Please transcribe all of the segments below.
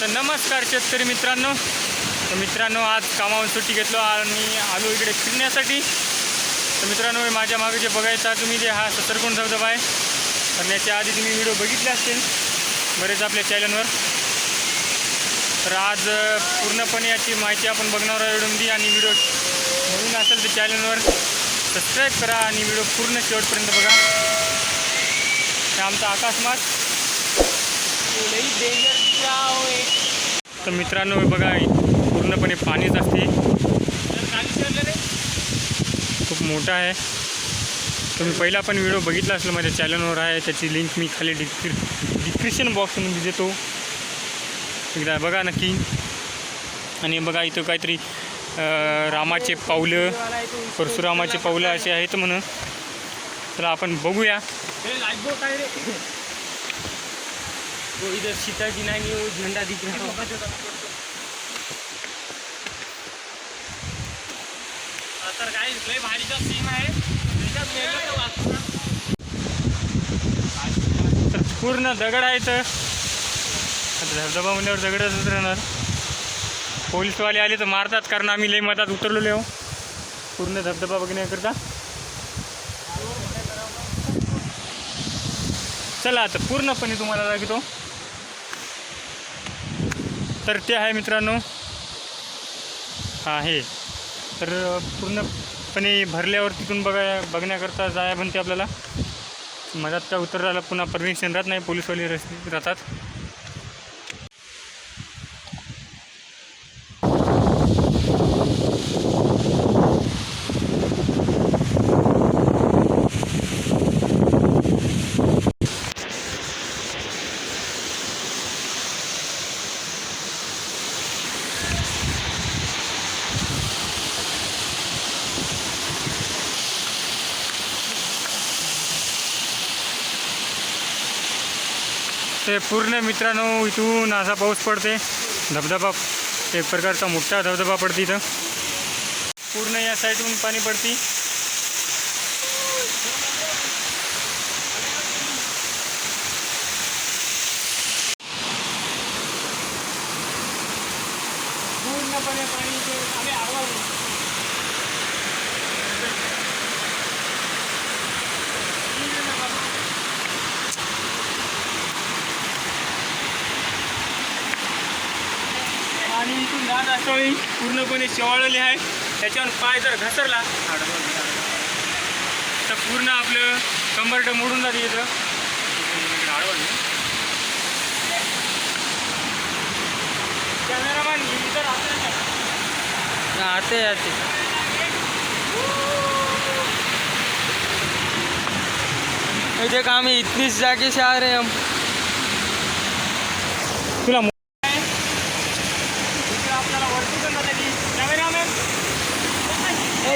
तर नमस्कार शेतकरी मित्रांनो. तर मित्रांनो आज कामावरून सुट्टी घेतलो आणि आलो इकडे फिरण्यासाठी. तर मित्रांनो माझ्या मागे जे बघायचा तुम्ही जे हा सतरकोण धबधबा आहे. तर याच्या आधी तुम्ही व्हिडिओ बघितले असतील बरेच आपल्या चॅनलवर. तर आज पूर्णपणे याची माहिती आपण बघणार आहोत व्हिडिओमध्ये आणि व्हिडिओ नवीन असेल तर चॅनलवर सबस्क्राईब करा आणि व्हिडिओ पूर्ण शेवटपर्यंत बघा. हे आमचा आकाश मास तर मित्रांनो बघा पूर्णपणे पाणीच असते. खूप मोठा आहे. तुम्ही पहिला पण व्हिडिओ बघितला असेल माझ्या चॅनलवर आहे त्याची लिंक मी खाली डिस्क्रि डिस्क्रिप्शन बॉक्समध्ये देतो. एकदा बघा नक्की. आणि बघा इथं काहीतरी रामाचे पावलं परशुरामाचे पावलं असे आहेत म्हणून. तर आपण बघूया. वो इधर सीता जी नहीं वो झंडा दिख रहा है तर काय लय भारीचा सीन आहे. तर. तर पूर्ण दगड आहेत आता धबधबा म्हणल्यावर दगडच राहणार. पोलीसवाले आले तर मारतात कारण आम्ही लई मधात उतरलेलो आहो पूर्ण धबधबा बघण्याकरता. चला आता पूर्णपणे तुम्हाला दाखवतो. तर ते आहे मित्रांनो. आहे तर पूर्णपणे भरल्यावर तिथून बघा बघण्याकरता जाया म्हणते आपल्याला. मधात काय उतरायला पुन्हा परमिशन राहत नाही पोलीसवाले रस्ते राहतात. ते पूर्ण मित्रांनो इथून असा पाऊस पडते. धबधबा एक प्रकारचा मोठा धबधबा पडते इथं. पूर्ण या साईडून पाणी पडते. पूर्णपणे पाणी इथे आम्ही आवडलो आणि असताना पूर्णपणे शेवाळलेले आहे. त्याच्यावर पाय जर घसरला तर पूर्ण आपलं कंबरट मोडून जाते इथं. कॅमेरामॅन आते आते ये देख हम इतनी जाके से आ रहे हम तुला मो- इकडं आपल्याला वरती पण जाता येईल. कॅमेरामॅन ये देख देख लो कॅमेरामॅन की माझा होतो इकडे पण एक अं, धबधबा आहे तिथं आणि इकडे आला.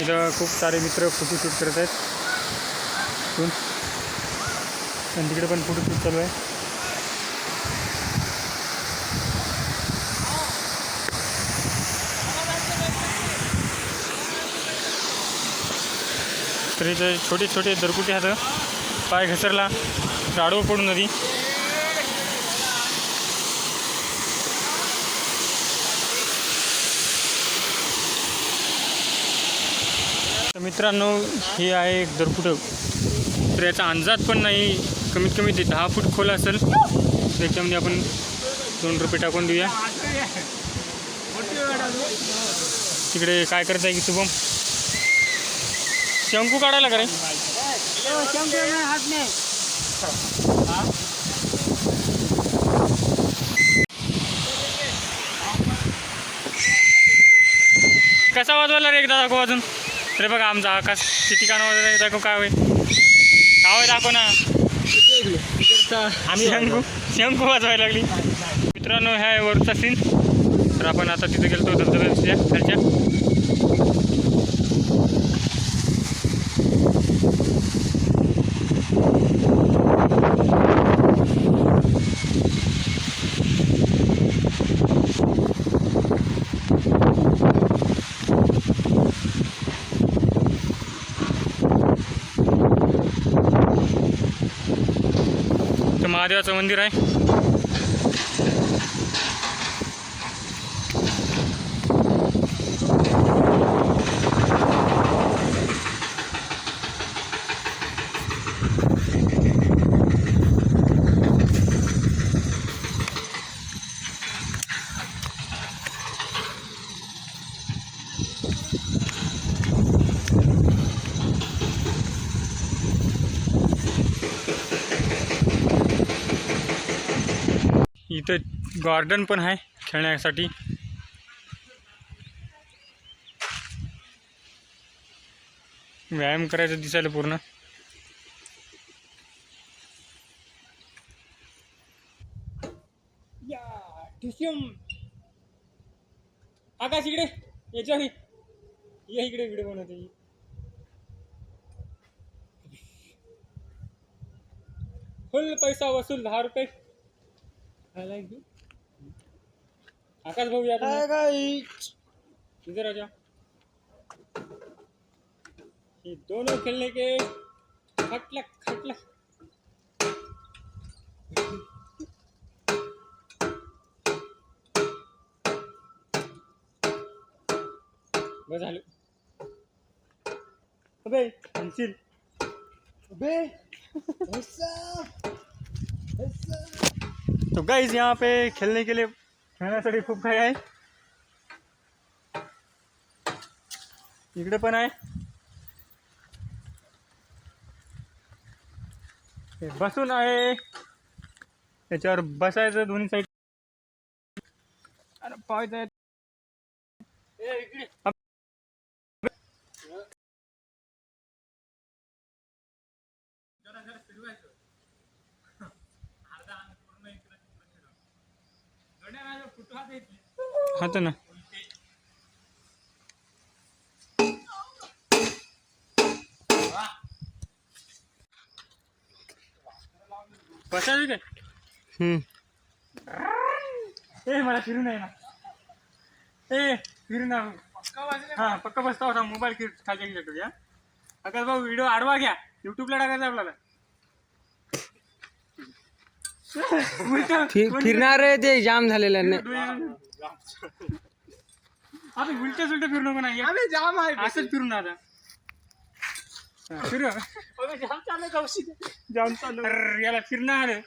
इथं खूप सारे मित्र फोटोशूट करत आहेत. इथून. आणि तिकडे पण फोटोशूट चालू आहे. तर इथं छोटे छोटे दरकुटे आहेत. पाय घसरला. राडो पडून नदी. मित्रांनो हे आहे एक दरकुटं तर याचा अंदाज पण नाही. कमीत कमी ते दहा फूट खोल असेल. त्याच्यामध्ये आपण दोन रुपये टाकून देऊया. तिकडे काय करत आहे की शुभम? शंकू काढायला का रे? कसा वाजवायला रे एकदा दाखव अजून? तरी बघा आमचा आकाश किती कान वाजवायला दाखव काय होय काय होय दाखव ना. शंकू शंकू वाजवायला लागली. मित्रांनो ह्या वरचा सीन तर आपण आता तिथे गेलो धबधब्याच्या खालच्या. महादेवाचं मंदिर आहे. इथं गार्डन पण आहे खेळण्यासाठी. व्यायाम करायचं दिसायला पूर्ण. आकाश इकडे याच्या या इकडे व्हिडिओ बनवते फुल पैसा वसूल दहा रुपये. आकाश भाऊ या तुम्ही. इधर आ जा। ये दोनों खेलने के खटलक खटलक बस झालं अबे पेन्सिल तो गाइज़ यहाँ पे खेलने के लिए खेळण्यासाठी खूप काही आहे इकडे पण आहे बसून आहे त्याच्यावर बसायचं दोन्ही साईड अरे पाहायचं आहे हा ना. बसायचं काय? ए मला फिरून आहे ना. ए फिरून ना. हा पक्का बसता होता. मोबाईल खालच्या की ठेवूया अगर भाऊ व्हिडिओ आडवा घ्या. युट्यूबला टाकायचा आपल्याला. फिरणार ते जाम झालेलं नाही आता उलट सुलट फिरू नको नाही जाम आहे असंच फिरून ना आता हा, फिरू. जाम चालू कौशिक. जाऊन चालू याला फिरणं आलं